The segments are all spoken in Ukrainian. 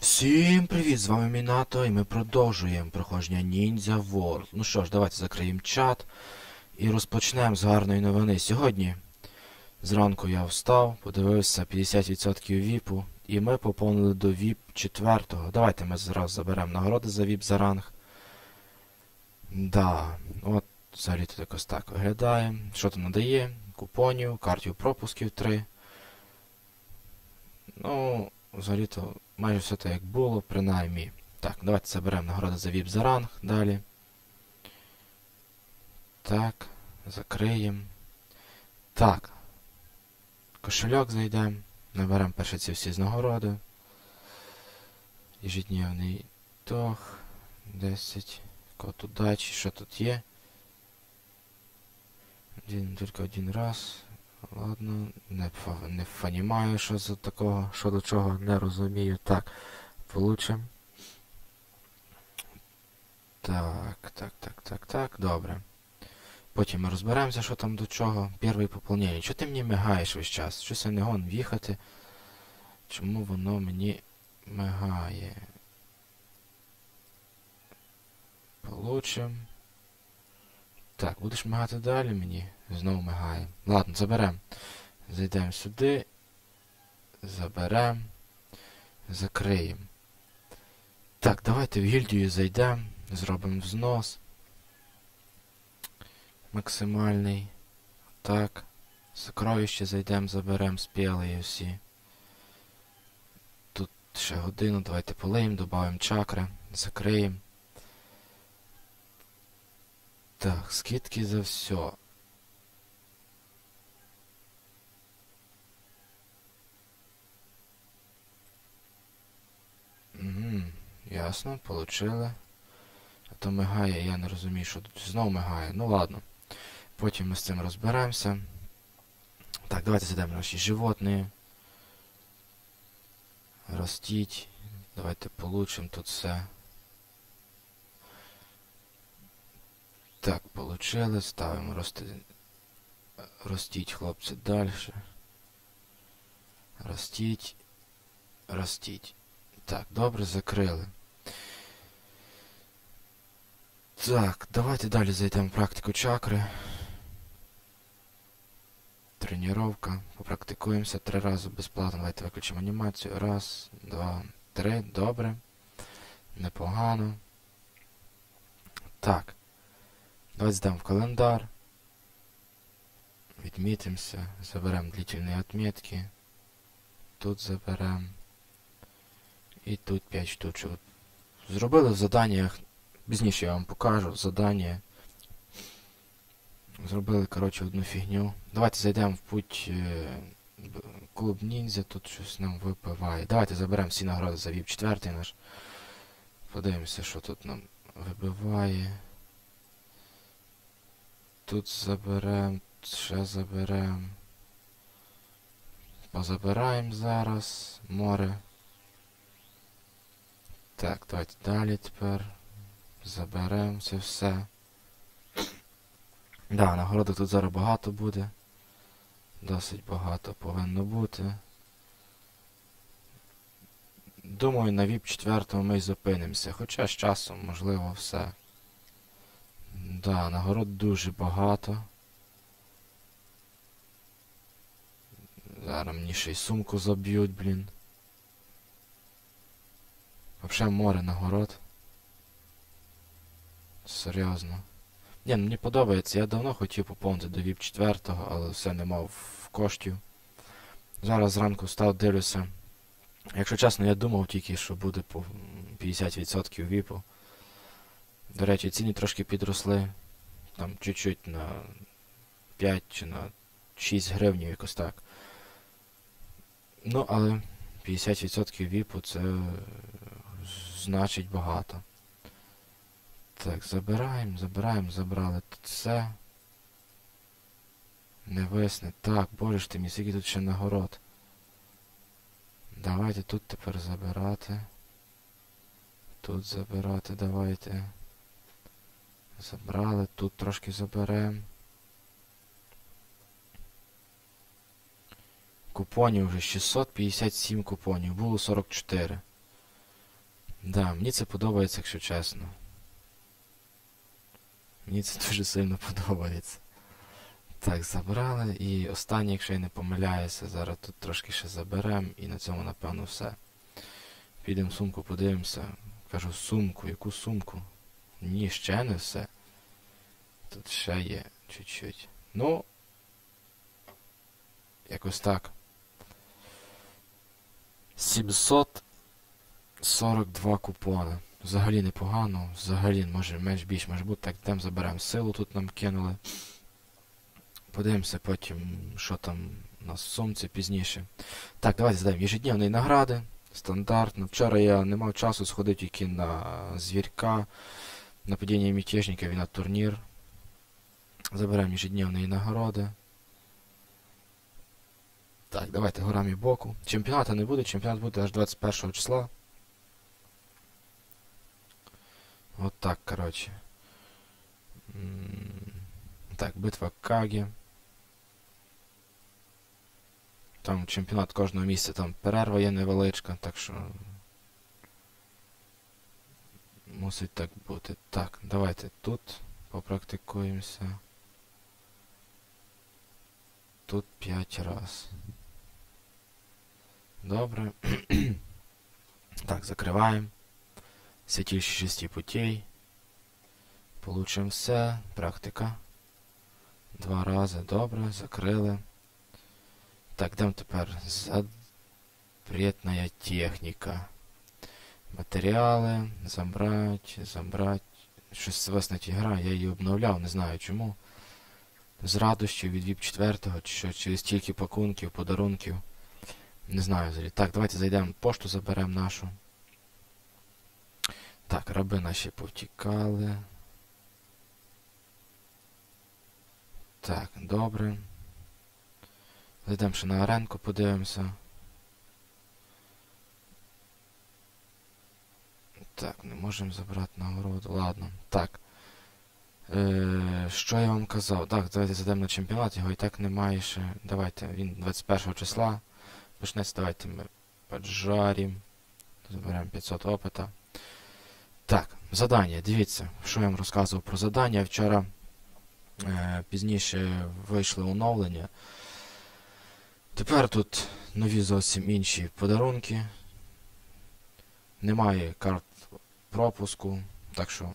Всім привіт, з вами Мінато, і ми продовжуємо проходження Ninja World. Ну що ж, давайте закриємо чат і розпочнемо з гарної новини. Сьогодні зранку я встав, подивився 50% віпу, і ми поповнили до віп 4. Давайте ми зараз заберемо нагороди за віп за ранг. Да, от взагалі тут якось так виглядає. Що то надає? Купонів, картів пропусків 3. Ну, взагалі-то майже все так як було, принаймні. Так, давайте заберемо нагороди за віп за ранг далі. Так, закриємо. Так. Кошельок зайдемо. Наберемо перше ці всі з нагороди. Ежедневний тох. 10. Код удачі. Що тут є? Один, тільки один раз. Ладно, не, не понімаю, що за такого, що до чого, не розумію. Так, получим. Так, так, так, так, так, добре. Потім ми розберемося, що там до чого. Перше поповнення. Чого ти мені мигаєш весь час? Щось я не гон в'їхати. Чому воно мені мигає? Получим. Так, будеш мигати далі мені? Знову мигає. Ладно, заберем. Зайдемо сюди. Заберем. Закриємо. Так, давайте в гільдію зайдемо. Зробимо взнос. Максимальний. Так. Сокровище зайдемо, заберемо, спіли всі. Тут ще годину, давайте полиємо, додаємо чакри, закриємо. Так, скидки за все. Угу, ясно, получили. А то мигає, я не розумію, що тут знову мигає. Ну ладно. Потім ми з цим розберемося. Так, давайте зайдемо наші животні. Ростіть. Давайте получимо тут все. Так, получили. Ставимо рости... ростіть, хлопці, далі. Ростіть. Ростіть. Так, добре, закрили. Так, давайте далі зайдемо в практику чакри. Тренировка. Попрактикуємося три рази безплатно. Давайте виключимо анімацію. Раз, два, три. Добре. Непогано. Так. Давайте здамо в календар. Відмітимося. Заберемо длительні отметки. Тут заберемо. І тут 5 штучок. Зробили в заданнях. Пізніше я вам покажу задання. Зробили, коротше, одну фігню. Давайте зайдемо в путь е, клуб ніндзя, тут щось нам випиває. Давайте заберемо всі нагороди за віп четвертий наш. Подивимося, що тут нам вибиває. Тут заберемо, ще заберемо. Позабираємо зараз море. Так, давайте далі тепер. Заберемо це все. Да, нагороди тут зараз багато буде. Досить багато повинно бути. Думаю, на VIP 4 ми й зупинимося. Хоча з часом, можливо, все. Да, нагород дуже багато. Зараз мені ще й сумку заб'ють, блін. Взагалі море нагород. Серйозно. Ні, мені подобається. Я давно хотів поповнити до VIP 4, але все не мав коштів. Зараз зранку встав, дивлюся. Якщо чесно, я думав тільки, що буде по 50% віпу. До речі, ціни трошки підросли. Там чуть-чуть на 5 чи на 6 гривнів якось так. Ну, але 50% віпу це значить багато. Так, забираємо, забираємо, забрали тут все. Не висне. Так, боже ж ти мій, скільки тут ще нагород. Давайте тут тепер забирати. Тут забирати, давайте. Забрали, тут трошки заберемо. Купонів вже 657 купонів, було 44. Да, мені це подобається, якщо чесно. Мені це дуже сильно подобається. Так, забрали. І останнє, якщо я не помиляюся, зараз тут трошки ще заберемо і на цьому, напевно, все. Підемо сумку, подивимося. Кажу, сумку, яку сумку? Ні, ще не все. Тут ще є чуть-чуть. Ну. Якось так. 742 купони. Взагалі непогано. Взагалі, може менш більш може бути. Так, йдемо заберемо силу, тут нам кинули. Подивимося потім, що там у нас в сумці пізніше. Так, давайте здаємо ежедневні награди. Стандартно. Вчора я не мав часу, сходив тільки на звірка, на падіння мятежників і на турнір. Заберемо ежедневні нагороди. Так, давайте горами боку. Чемпіоната не буде, чемпіонат буде аж 21 числа. От так, коротше. Так, битва Кагі. Там чемпіонат кожного місця, там перерва є невеличка, так що. Мусить так бути. Так, давайте тут попрактикуємося. Тут 5 раз. Добре. так, закриваємо. Святилище шести путей. Получимо все. Практика. Два рази. Добре, закрили. Так, йдемо тепер. Запретная техніка. Матеріали. Забрать, забрать. Щось веснить гра, я її обновляв, не знаю чому. З радощів від VIP 4 чи що, через стільки пакунків, подарунків. Не знаю взагалі. Так, давайте зайдемо, пошту заберемо нашу. Так, раби наші повтікали. Так, добре. Зайдемо ще на аренку, подивимося. Так, не можемо забрати нагороду. Ладно. Так. Е, що я вам казав? Так, давайте зайдемо на чемпіонат, його і так немає ще. Давайте, він 21 числа. Почнеться, давайте ми поджаримо. Заберемо 500 опита. Так, задання. Дивіться, що я вам розказував про задання. Вчора е, пізніше вийшли оновлення. Тепер тут нові зовсім інші подарунки. Немає карт пропуску, так що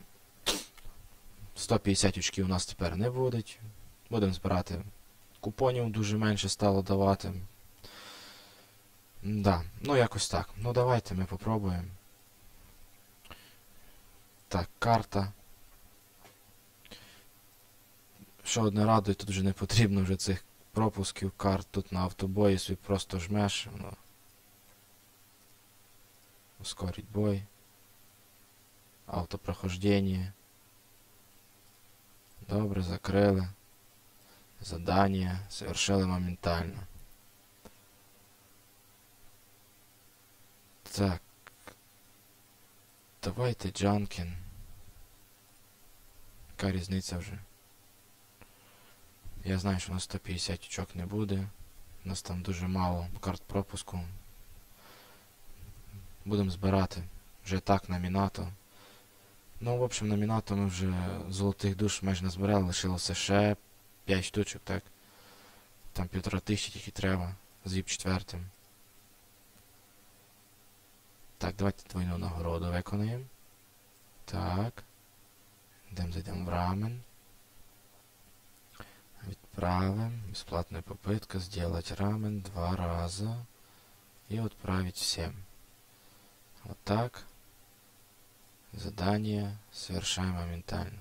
150 очків у нас тепер не будуть. Будемо збирати купонів, дуже менше стало давати. Да, ну якось так. Ну давайте ми попробуємо. Так, карта. Що одне радує, тут вже не потрібно вже цих пропусків карт. Тут на автобої просто жмеш. Воно. Ускорить бой. Автопрохождение. Добре, закрили. Задання. Совершили моментально. Так. Давайте Джанкін. Яка різниця вже? Я знаю, що у нас 150 очок не буде. У нас там дуже мало карт пропуску. Будемо збирати вже так на Мінато. Ну, в общем, на Мінато ми вже золотих душ майже назбирали, лишилося ще 5 штучок, так? Там півтора тисячі тільки треба з віп четвертим. Так, давайте двойну нагороду виконаємо. Так. Йдемо зайдемо в рамен. Відправим. Бесплатная попытка сделать рамен два раза. И отправить всем. Вот так. Задание совершаем моментально.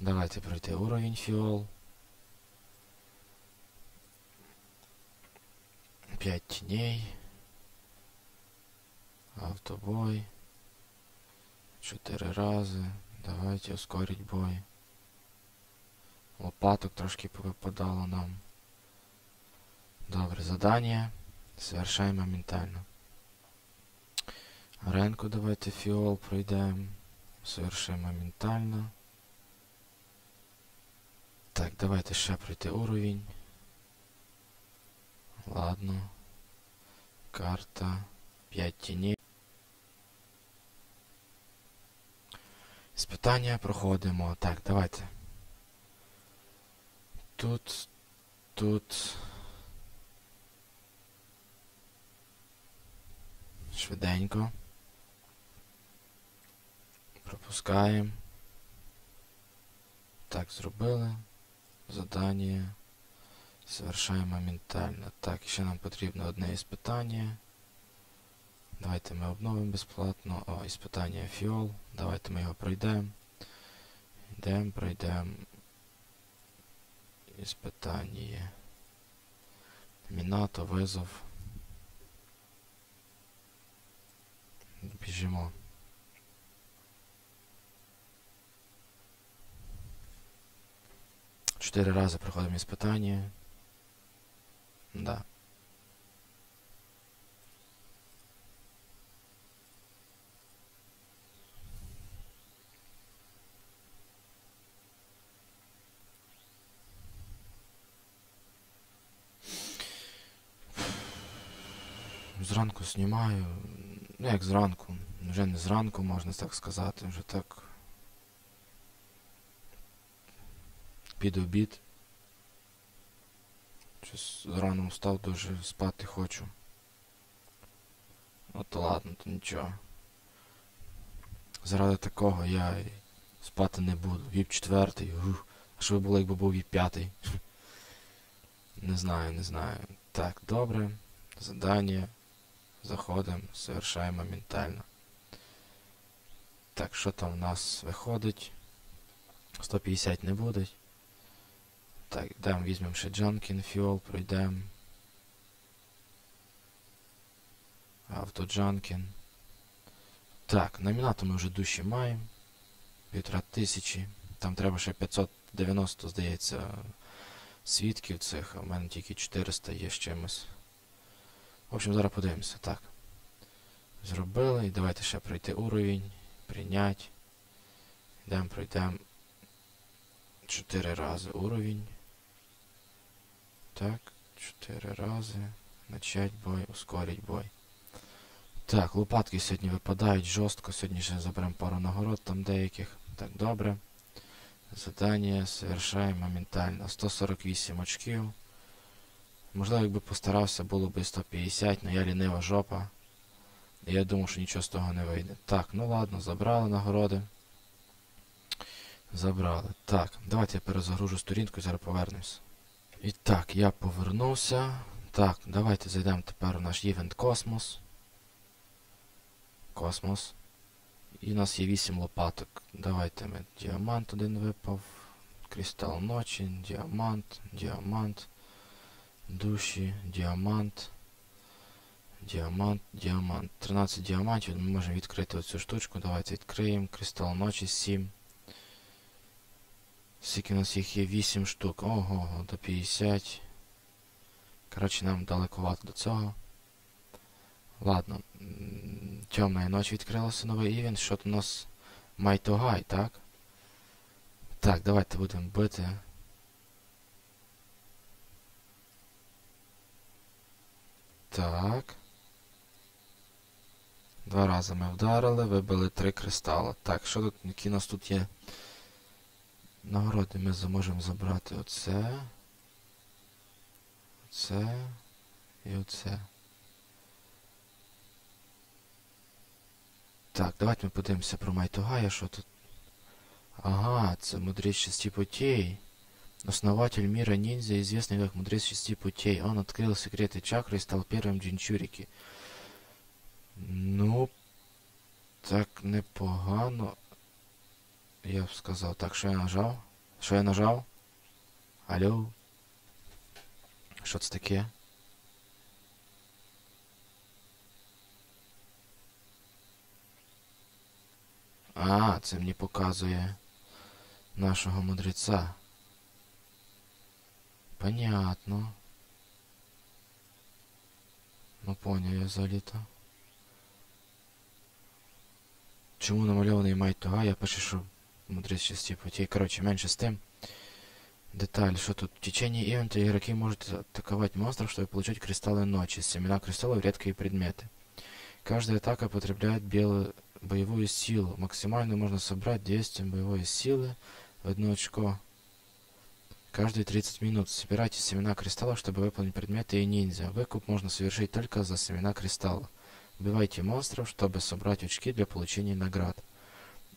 Давайте пройти уровень фиол. 5 теней. Автобой. Чотири рази. Давайте ускорить бой. Лопаток трошки повипадало нам. Добре, задання. Совершаємо моментально. Аренку давайте фіол пройдемо. Совершимо моментально. Так, давайте ще пройти уровень. Ладно. Карта. 5 тіней. Іспитання проходимо. Так, давайте. Тут. Тут. Швиденько. Пропускаємо. Так, зробили. Задання. Совершаємо моментально. Так, ще нам потрібно одне іспитання. Давайте ми обновимо безплатно. О, іспитання фіол. Давайте ми його пройдемо. Йдемо, пройдемо. Іспитання. Мінато, визов. Біжимо. Чотири рази проходимо іспитання. Да. Зранку знімаю. Ну як зранку. Вже не зранку, можна так сказати, вже так. Під обід. Щось зрано встав, дуже спати хочу. То ладно, то нічого. Заради такого я спати не буду. Віп четвертий. А що би було, якби був віп п'ятий? Не знаю, не знаю. Так, добре. Задання. Заходимо, совершаємо моментально. Так, що там в нас виходить? 150 не буде. Так, йдемо, візьмемо ще Junkin Fuel, пройдемо. Автоджанкін. Так, номінату ми вже душі маємо. Півтора тисячі. Там треба ще 590, здається, свідків цих, а в мене тільки 400 є з чимось. В общем, зараз подивимося. Так. Зробили. І давайте ще пройти уровень. Прийнять. Йдемо, пройдемо 4 рази уровень. Так, 4 рази. Начать бой, ускорить бой. Так, лопатки сьогодні випадають жорстко. Сьогодні ще заберемо пару нагород там деяких. Так, добре. Задання совершаємо моментально. 148 очків. Можливо, якби постарався, було б 150, але я лінива жопа. Я думав, що нічого з того не вийде. Так, ну ладно, забрали нагороди. Забрали. Так, давайте я перезагружу сторінку і зараз повернемось. І так, я повернувся. Так, давайте зайдемо тепер у наш івент Космос. Космос. І у нас є 8 лопаток. Давайте ми діамант один випав. Кристал ночі, діамант, діамант. Душі, діамант. Діамант, діамант. 13 діамантів. Ми можемо відкрити оцю штучку. Давайте відкриємо. Кристал ночі 7. Скільки у нас їх є 8 штук. Ого, до 50. Коротше, нам далековато до цього. Ладно. Темна ніч відкрилася новий івент. Що тут у нас Майтогай, так? Так, давайте будемо бити. Так. Два рази ми вдарили, вибили три кристали. Так, що тут, які у нас тут є? Нагороди ми зможемо забрати оце. Оце. І оце. Так, давайте ми подивимося про Майтогая, що тут. Ага, це мудрець шести путей. Основатель мира ниндзя, известный как мудрец шести путей. Он открыл секреты чакры и стал первым джинчурики. Ну, так непогано. Я б сказав. Так, що я нажав? Що я нажав? Алло? Що це таке? А, це мені показує нашого мудреця. Понятно. Ну поняв я взагалі-то. Чому намальований Майт Тога? Я пишу, що мудрець шести путей. Коротше, менше з тим. Деталь, что тут? В течение ивента игроки могут атаковать монстров, чтобы получить кристаллы ночи. Семена кристаллов редкие предметы. Каждая атака потребляет белую боевую силу. Максимально можно собрать 200 боевой силы в одно очко. Каждые 30 минут собирайте семена кристаллов, чтобы выполнить предметы и ниндзя. Выкуп можно совершить только за семена кристаллов. Убивайте монстров, чтобы собрать очки для получения наград.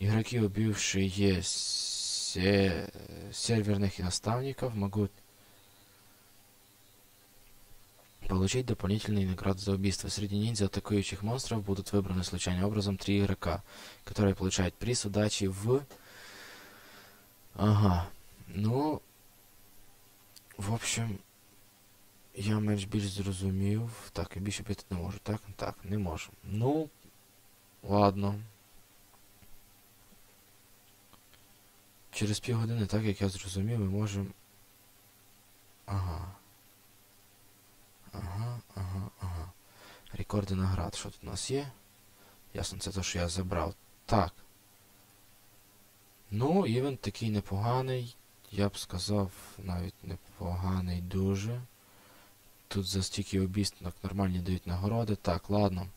Игроки, убившие се... серверных наставников, могут получить дополнительные награды за убийство. Среди ниндзя атакующих монстров будут выбраны случайным образом три игрока, которые получают приз удачи в... Ага. Ну, в общем, я менш більш зрозумів. Так, я більше піти не можу, так? Так, не можу. Ну, ладно. Через півгодини, так як я зрозумів, ми можемо. Ага. Ага, ага, ага. Рекорди наград. Що тут у нас є? Ясно, це те, що я забрав. Так. Ну, івент такий непоганий. Я б сказав, навіть непоганий дуже. Тут за стільки обісток нормальні дають нагороди. Так, ладно.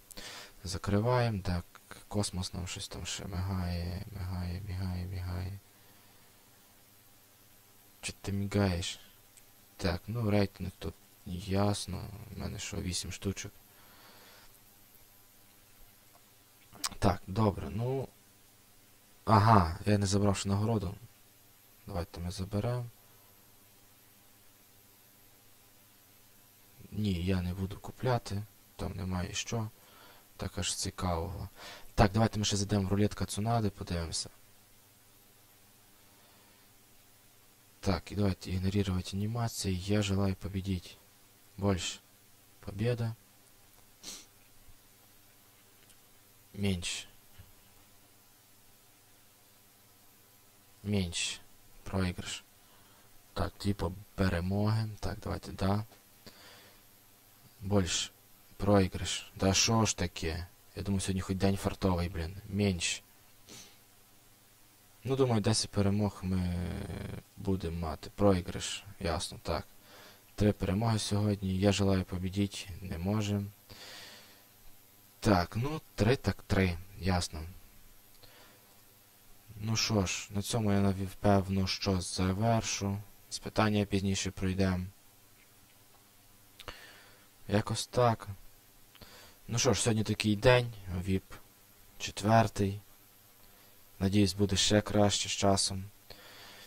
Закриваємо. Так, космос нам щось там ще мигає, мигає, мігає, мігає. Чи ти мігаєш? Так, ну рейтинг тут ясно. У мене що, 8 штучок. Так, добре, ну. Ага, я не забрав ще нагороду. Давайте ми заберемо. Ні, я не буду купляти. Там немає що. Так аж цікавого. Так, давайте ми ще зайдемо в рулетка Цунади, подивимося. Так, и давайте игнорировать анимации. Я желаю победить. Больше. Победа. Меньше. Меньше. Проигрыш. Так, типа перемоги. Так, давайте, да. Больше. Проигрыш. Да шо ж таке? Я думаю, сьогодні хоч день фартовий, блін. Меньше. Ну, думаю, 10 перемог ми будемо мати. Проіграш, ясно, так. Три перемоги сьогодні. Я желаю побідіть, не можемо. Так, ну, три так три, ясно. Ну що ж, на цьому я напевно що завершу. Спитання пізніше пройдемо. Якось так. Ну що ж, сьогодні такий день, ВІП четвертий. Надіюсь, буде ще краще з часом.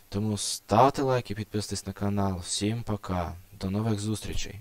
Тому ставте лайк і підписуйтесь на канал. Всім пока. До нових зустрічей!